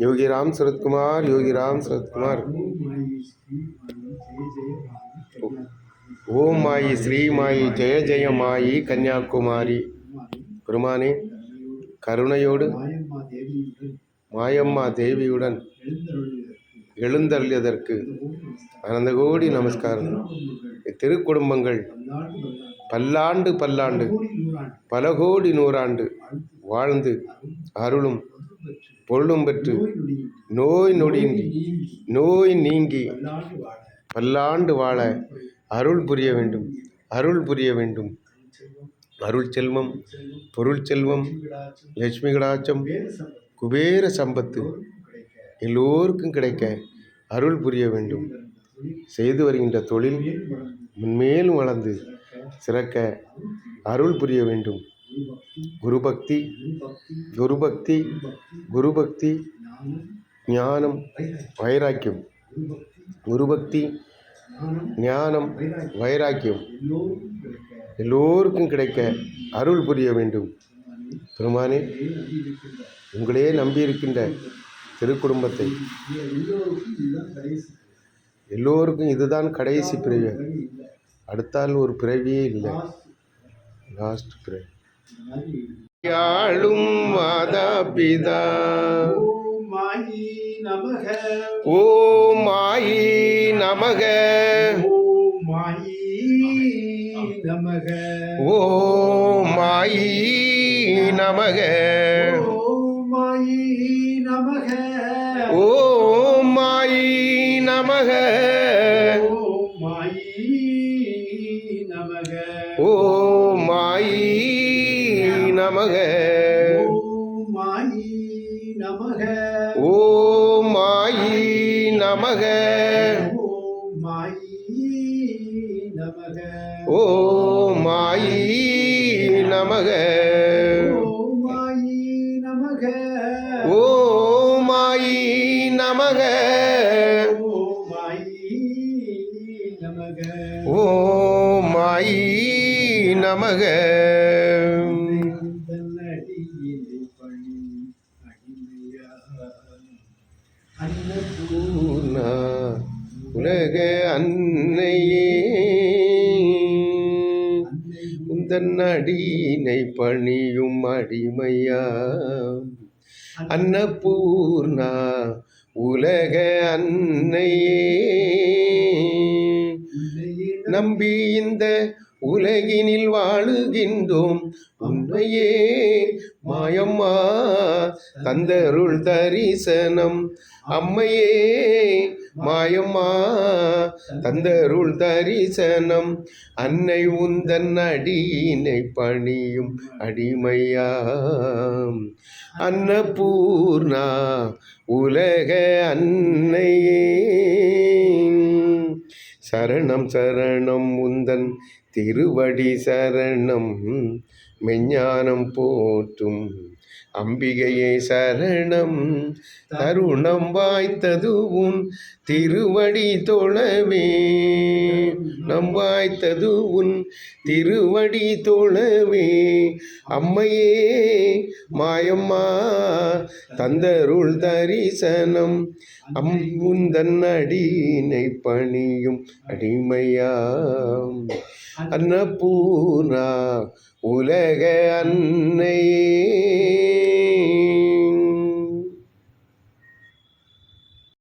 योगी राम शरद कुमार योगी राम शरद कुमार ஓம் மாயி ஸ்ரீ மாயி ஜெய ஜெய மாயி கன்னியாகுமாரி பெருமானே கருணையோடு மாயம்மா தேவியுடன் மாயம்மா தேவியுடன் எழுந்தருளியதற்கு எழுந்தருளியதற்கு அனந்த கோடி நமஸ்காரம் திருக்குடும்பங்கள் பல்லாண்டு பல்லாண்டு பல்லாண்டு பல்லாண்டு கோடி நூறாண்டு பல கோடி நூறாண்டு வாழ்ந்து அருளும் பொருளும் பெற்று நோய் நொடியின்றி நோய் நீங்கி. பல்லாண்டு வாழ. அருள் புரிய. வேண்டும். அருள் புரிய வேண்டும். அருள் செல்வம். பொருள் செல்வம். லட்சுமி கடாச்சம் குபேர சம்பத்து. எல்லோருக்கும் கிடைக்க. அருள் புரிய வேண்டும். செய்து வருகின்ற தொழில் மென்மேலும் வளர்ந்து சிறக்க. அருள் புரிய வேண்டும். குருபக்தி குருபக்தி குருபக்தி ஞானம் வைராக்கியம். குருபக்தி ஞானம் வைராக்கியம். எல்லோருக்கும் கிடைக்க அருள் புரிய வேண்டும். பெருமானே உங்களே நம்பியிருக்கின்ற திருக்குடும்பத்தை. எல்லோருக்கும் இதுதான் கடைசி பிறவி. அடுத்தால் ஒரு பிறவியே இல்லை. லாஸ்ட் பிறவி. யாழும் மாதா பிதா ஓம் மாயி நமக. ஓ மாயி நமக. ஓம் மாயி நமக மாயி நமக ஓம் மாயி நமக. ஓ மாயி நமக. ஓம் மாயி நமக. ஓம் மாயி நமக. ஓம் மாயி நமக. ஓம் மாயி நமக. அன்னபூ உலக அன்னையே. உந்தன் அடியினை பணியும் அடிமையா. அன்னபூர்ணா உலக அன்னையே. நம்பி இந்த உலகினில் வாழுகின்றோம். உண்மையே மாயம்மா தந்தருள் தரிசனம். அம்மையே மாயம்மா தந்தருள் தரிசனம். அன்னை உந்தன் அடியினை பணியும் அடிமையா அன்னபூர்ணா உலக அன்னையே. சரணம் சரணம் உந்தன் திருவடி சரணம் மெஞ்ஞானம் போற்றும் அம்பிகையை சரணம். தருணம் வாய்த்ததுவும் திருவடி தொழவே. நம் வாய்த்தது உன் திருவடி தொழவே. அம்மையே மாயம்மா தந்தருள் தரிசனம். அம்புந்தன் அடியினை பணியும் அடிமையாம். அன்னபூர்ணா உலக அன்னை.